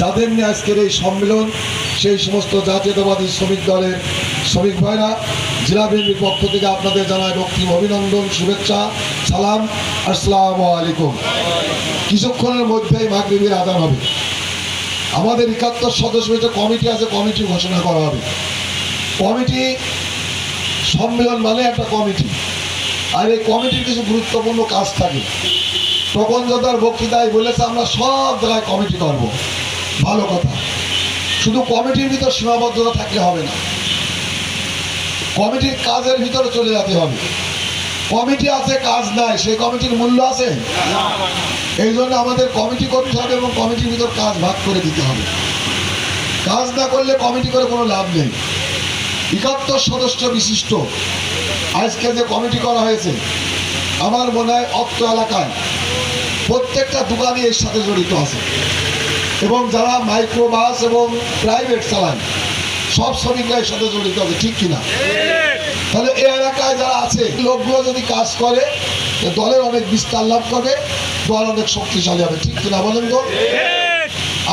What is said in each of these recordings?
যাদের নিয়ে আজকের এই সম্মেলন, সেই সমস্ত জাতীয়তাবাদী শ্রমিক দলের শ্রমিক ভাইরা, জেলা বিএনপির পক্ষ থেকে আপনাদের জানায় রক্তিম অভিনন্দন, শুভেচ্ছা, সালাম, আসসালামু আলাইকুম। কিছুক্ষণের মধ্যেই মাগরিবের আদান হবে। আমাদের একাত্তর সদস্য একটা কমিটি আছে, কমিটি ঘোষণা করা হবে। কমিটি সম্মেলন মানে একটা কমিটি। আর এই কমিটির কিছু গুরুত্বপূর্ণ কাজ থাকে। তখন যদার বক্তৃতায় বলেছে, আমরা সব জায়গায় কমিটি করব। ভালো কথা। শুধু কমিটির ভিতর সীমাবদ্ধতা থাকলে হবে না। কমিটির কাজের ভিতরে চলে যেতে হবে। কমিটি আছে, কাজ নাই। সেই কমিটির মূল্য আছে? এই জন্য আমাদের কমিটি করতে হবে এবং কমিটির ভিতর কাজ ভাগ করে দিতে হবে। কাজ না করলে কমিটি করে কোনো লাভ নেই। একাত্তর সদস্য বিশিষ্ট। আজকে যে কমিটি করা হয়েছে, আমার মনে হয় অত্র এলাকায় প্রত্যেকটা দোকানই এর সাথে জড়িত আছে। এবং যারা মাইক্রো বাস এবং প্রাইভেট চালান সব শ্রমিকরা এর সাথে জড়িত হবে ঠিক কিনা? তাহলে এই এলাকায় যারা আছে, লোকগুলো যদি কাজ করে দলের অনেক বিস্তার লাভ করবে, দল অনেক শক্তিশালী হবে, ঠিক কিনা বলেন তো?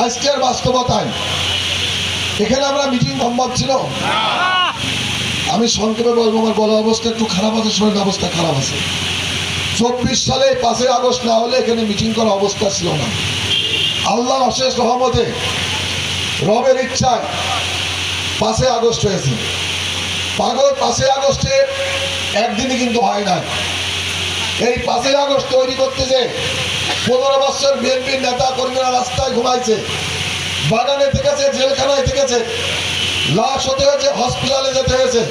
আজকের বাস্তবতায়, এখানে আমরা মিটিং সম্ভব ছিল? আমি সংক্ষেপে বলব, আমার বলা অবস্থা একটু খারাপ আছে শরীর অবস্থা খারাপ আছে। চব্বিশ সালে পাঁচই আগস্ট না হলে এখানে মিটিং করার অবস্থা ছিল না। আল্লাহ অশেষ রহমতে রবের ইচ্ছায় পাঁচই আগস্ট হয়েছে। পাগল, পাঁচই আগস্টে একদিনই কিন্তু হয় নাই। এই পাঁচই আগস্ট তৈরি করতে যে পনেরো বছর বিএনপির নেতা কর্মীরা রাস্তায় ঘুমাইছে, বাগানে থেকেছে, জেলখানায় থেকেছে, লাশ হতে হয়েছে হসপিটালে যেতে হয়েছে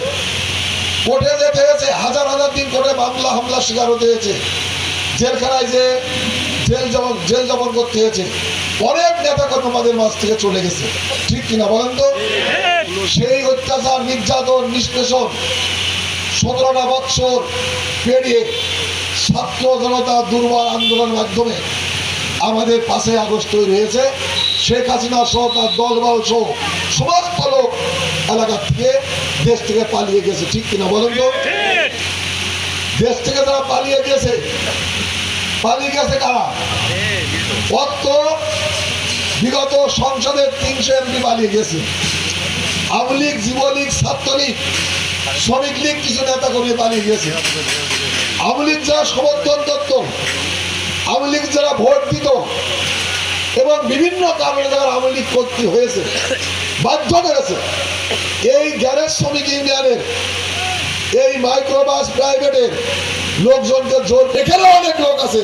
কোর্টে যেতে হয়েছে, হাজার হাজার দিন কোর্টে মামলা হামলা শিকার হতে হয়েছে। জেলখানায় যে জেল জমন জেল জমন করতে হয়েছে। অনেক নেতা কর্মীদের মাঝ থেকে চলে গেছে। ঠিক কিনা বলেন তো? সেই অত্যাচার নির্যাতন নিষ্পেষণ সতেরোটা বৎসর পেরিয়ে ছাত্র জনতা দুর্বল আন্দোলনের মাধ্যমে আমাদের পাশে আগস্ট তৈরি হয়েছে। শেখ হাসিনা সহ তার দলবল সহ সমস্ত লোক এলাকা থেকে দেশ থেকে পালিয়ে গেছে। ঠিক কিনা বলেন তো? দেশ থেকে তারা পালিয়ে গেছে পালিয়ে গেছে কারা? অত বিগত সংসদের তিনশো এমপি পালিয়ে গেছে। আওয়ামী লীগ, যুবলীগ, ছাত্রলীগ, শ্রমিক লীগ কিছু নেতা কর্মী পালিয়ে গেছে। আওয়ামী লীগ যারা সমর্থন করত, আওয়ামী লীগ যারা ভোট দিত, এবং বিভিন্ন কারণে যারা আওয়ামী লীগ করতে হয়েছে, বাধ্য করেছে এই গ্যারেজ শ্রমিক ইউনিয়নের, এই মাইক্রোবাস প্রাইভেটের লোকজনকে জোর, এখানেও অনেক লোক আছে,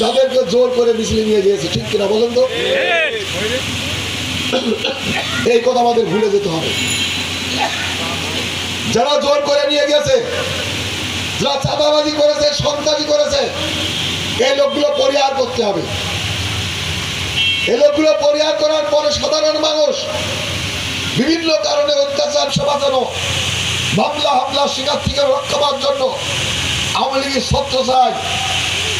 যাদেরকে জোর করে মিছিলে নিয়ে গিয়েছে, ঠিক কিনা বলেন তো? এই কথা আমাদের ভুলে যেতে হবে। যারা জোর করে নিয়ে গেছে যারা চাঁদাবাজি করেছে, সন্ত্রাসী করেছে, এই লোকগুলো পরিহার করতে হবে। এই লোকগুলো পরিহার করার পরে সাধারণ মানুষ বিভিন্ন কারণে অত্যাচার সমাচানো মামলা, হামলা, শিকার থেকে রক্ষা পাওয়ার জন্য আওয়ামী লীগের সত্য চায়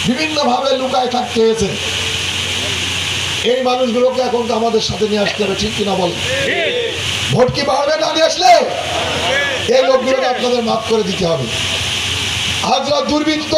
বিভিন্নভাবে লুকায় থাকতে হয়েছে। এই মানুষগুলোকে এখন তো আমাদের সাথে নিয়ে আসতে হবে, ঠিক কিনা বলেন ভোট কি বাড়বে না নিয়ে আসলে? এই লোকগুলোকে আপনাদের মাফ করে দিতে হবে। আজ দুর্বৃত্ত